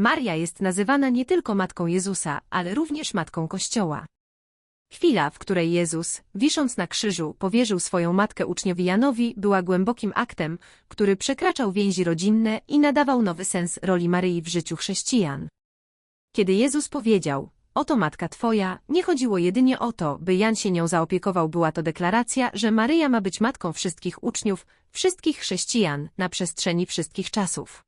Maria jest nazywana nie tylko Matką Jezusa, ale również Matką Kościoła. Chwila, w której Jezus, wisząc na krzyżu, powierzył swoją matkę uczniowi Janowi, była głębokim aktem, który przekraczał więzi rodzinne i nadawał nowy sens roli Maryi w życiu chrześcijan. Kiedy Jezus powiedział, oto matka twoja, nie chodziło jedynie o to, by Jan się nią zaopiekował, była to deklaracja, że Maryja ma być matką wszystkich uczniów, wszystkich chrześcijan, na przestrzeni wszystkich czasów.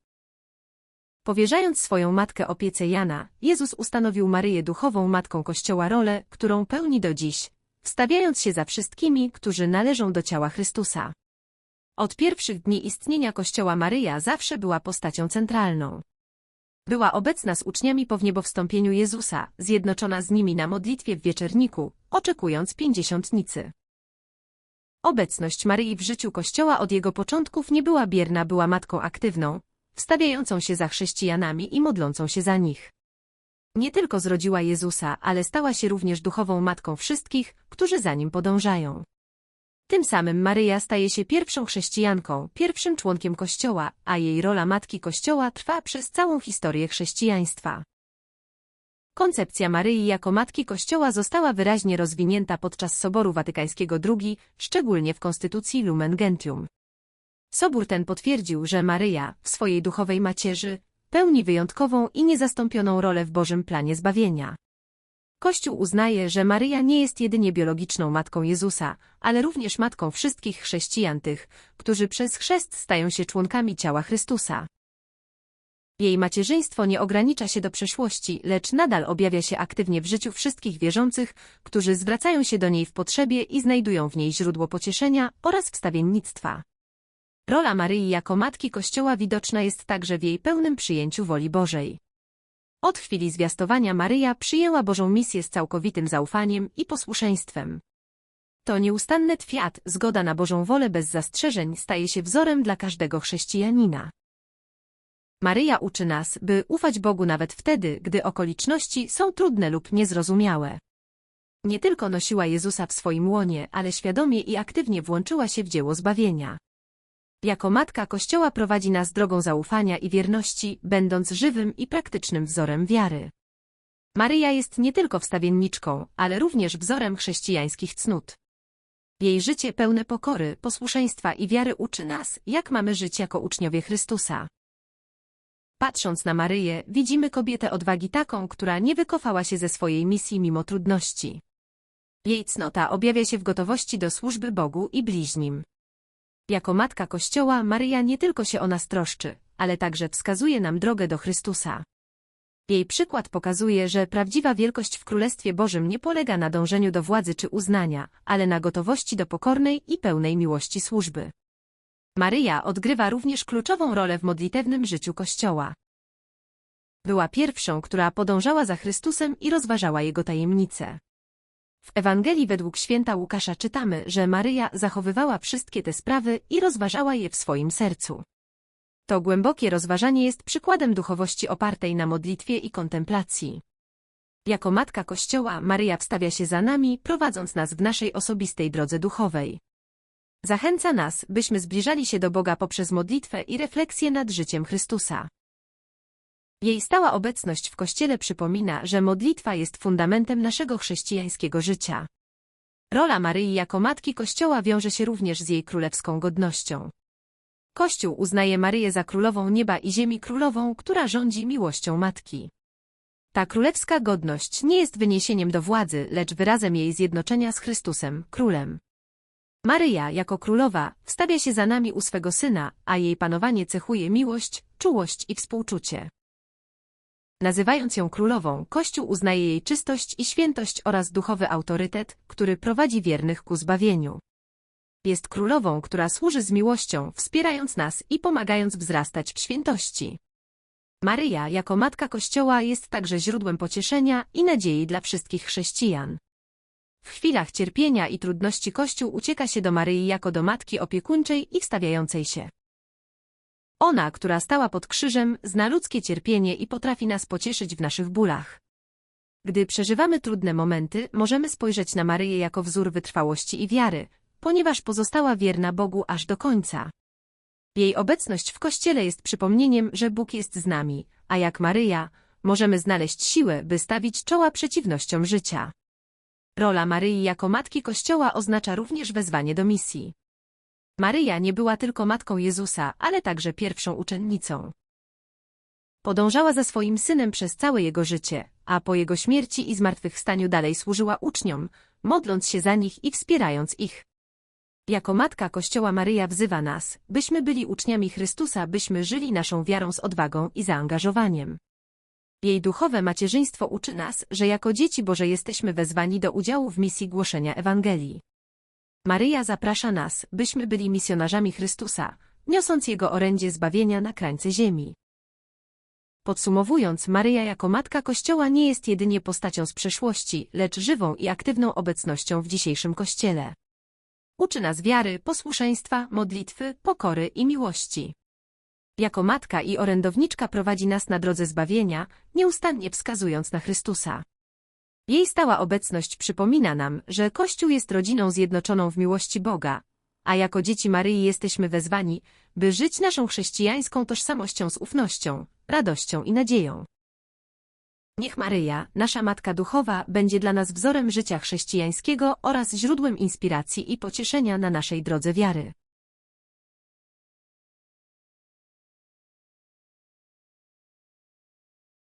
Powierzając swoją matkę opiece Jana, Jezus ustanowił Maryję duchową matką Kościoła rolę, którą pełni do dziś, wstawiając się za wszystkimi, którzy należą do ciała Chrystusa. Od pierwszych dni istnienia Kościoła Maryja zawsze była postacią centralną. Była obecna z uczniami po wniebowstąpieniu Jezusa, zjednoczona z nimi na modlitwie w wieczerniku, oczekując pięćdziesiątnicy. Obecność Maryi w życiu Kościoła od jego początków nie była bierna, była matką aktywną, wstawiającą się za chrześcijanami i modlącą się za nich. Nie tylko zrodziła Jezusa, ale stała się również duchową matką wszystkich, którzy za nim podążają. Tym samym Maryja staje się pierwszą chrześcijanką, pierwszym członkiem Kościoła, a jej rola Matki Kościoła trwa przez całą historię chrześcijaństwa. Koncepcja Maryi jako Matki Kościoła została wyraźnie rozwinięta podczas Soboru Watykańskiego II, szczególnie w Konstytucji Lumen Gentium. Sobór ten potwierdził, że Maryja, w swojej duchowej macierzy, pełni wyjątkową i niezastąpioną rolę w Bożym planie zbawienia. Kościół uznaje, że Maryja nie jest jedynie biologiczną matką Jezusa, ale również matką wszystkich chrześcijan tych, którzy przez chrzest stają się członkami ciała Chrystusa. Jej macierzyństwo nie ogranicza się do przeszłości, lecz nadal objawia się aktywnie w życiu wszystkich wierzących, którzy zwracają się do niej w potrzebie i znajdują w niej źródło pocieszenia oraz wstawiennictwa. Rola Maryi jako Matki Kościoła widoczna jest także w jej pełnym przyjęciu woli Bożej. Od chwili zwiastowania Maryja przyjęła Bożą misję z całkowitym zaufaniem i posłuszeństwem. To nieustanny twiat, zgoda na Bożą wolę bez zastrzeżeń staje się wzorem dla każdego chrześcijanina. Maryja uczy nas, by ufać Bogu nawet wtedy, gdy okoliczności są trudne lub niezrozumiałe. Nie tylko nosiła Jezusa w swoim łonie, ale świadomie i aktywnie włączyła się w dzieło zbawienia. Jako matka Kościoła prowadzi nas drogą zaufania i wierności, będąc żywym i praktycznym wzorem wiary. Maryja jest nie tylko wstawienniczką, ale również wzorem chrześcijańskich cnót. Jej życie pełne pokory, posłuszeństwa i wiary uczy nas, jak mamy żyć jako uczniowie Chrystusa. Patrząc na Maryję, widzimy kobietę odwagi taką, która nie wykofała się ze swojej misji mimo trudności. Jej cnota objawia się w gotowości do służby Bogu i bliźnim. Jako Matka Kościoła Maryja nie tylko się o nas troszczy, ale także wskazuje nam drogę do Chrystusa. Jej przykład pokazuje, że prawdziwa wielkość w Królestwie Bożym nie polega na dążeniu do władzy czy uznania, ale na gotowości do pokornej i pełnej miłości służby. Maryja odgrywa również kluczową rolę w modlitewnym życiu Kościoła. Była pierwszą, która podążała za Chrystusem i rozważała Jego tajemnice. W Ewangelii według święta Łukasza czytamy, że Maryja zachowywała wszystkie te sprawy i rozważała je w swoim sercu. To głębokie rozważanie jest przykładem duchowości opartej na modlitwie i kontemplacji. Jako Matka Kościoła Maryja wstawia się za nami, prowadząc nas w naszej osobistej drodze duchowej. Zachęca nas, byśmy zbliżali się do Boga poprzez modlitwę i refleksję nad życiem Chrystusa. Jej stała obecność w Kościele przypomina, że modlitwa jest fundamentem naszego chrześcijańskiego życia. Rola Maryi jako Matki Kościoła wiąże się również z jej królewską godnością. Kościół uznaje Maryję za królową nieba i ziemi królową, która rządzi miłością Matki. Ta królewska godność nie jest wyniesieniem do władzy, lecz wyrazem jej zjednoczenia z Chrystusem, królem. Maryja, jako królowa, wstawia się za nami u swego syna, a jej panowanie cechuje miłość, czułość i współczucie. Nazywając ją królową, Kościół uznaje jej czystość i świętość oraz duchowy autorytet, który prowadzi wiernych ku zbawieniu. Jest królową, która służy z miłością, wspierając nas i pomagając wzrastać w świętości. Maryja, jako Matka Kościoła, jest także źródłem pocieszenia i nadziei dla wszystkich chrześcijan. W chwilach cierpienia i trudności Kościół ucieka się do Maryi jako do matki opiekuńczej i wstawiającej się. Ona, która stała pod krzyżem, zna ludzkie cierpienie i potrafi nas pocieszyć w naszych bólach. Gdy przeżywamy trudne momenty, możemy spojrzeć na Maryję jako wzór wytrwałości i wiary, ponieważ pozostała wierna Bogu aż do końca. Jej obecność w Kościele jest przypomnieniem, że Bóg jest z nami, a jak Maryja, możemy znaleźć siłę, by stawić czoła przeciwnościom życia. Rola Maryi jako matki Kościoła oznacza również wezwanie do misji. Maryja nie była tylko matką Jezusa, ale także pierwszą uczennicą. Podążała za swoim synem przez całe jego życie, a po jego śmierci i zmartwychwstaniu dalej służyła uczniom, modląc się za nich i wspierając ich. Jako matka Kościoła Maryja wzywa nas, byśmy byli uczniami Chrystusa, byśmy żyli naszą wiarą z odwagą i zaangażowaniem. Jej duchowe macierzyństwo uczy nas, że jako dzieci Boże jesteśmy wezwani do udziału w misji głoszenia Ewangelii. Maryja zaprasza nas, byśmy byli misjonarzami Chrystusa, niosąc Jego orędzie zbawienia na krańce ziemi. Podsumowując, Maryja jako matka Kościoła nie jest jedynie postacią z przeszłości, lecz żywą i aktywną obecnością w dzisiejszym Kościele. Uczy nas wiary, posłuszeństwa, modlitwy, pokory i miłości. Jako matka i orędowniczka prowadzi nas na drodze zbawienia, nieustannie wskazując na Chrystusa. Jej stała obecność przypomina nam, że Kościół jest rodziną zjednoczoną w miłości Boga, a jako dzieci Maryi jesteśmy wezwani, by żyć naszą chrześcijańską tożsamością z ufnością, radością i nadzieją. Niech Maryja, nasza Matka Duchowa, będzie dla nas wzorem życia chrześcijańskiego oraz źródłem inspiracji i pocieszenia na naszej drodze wiary.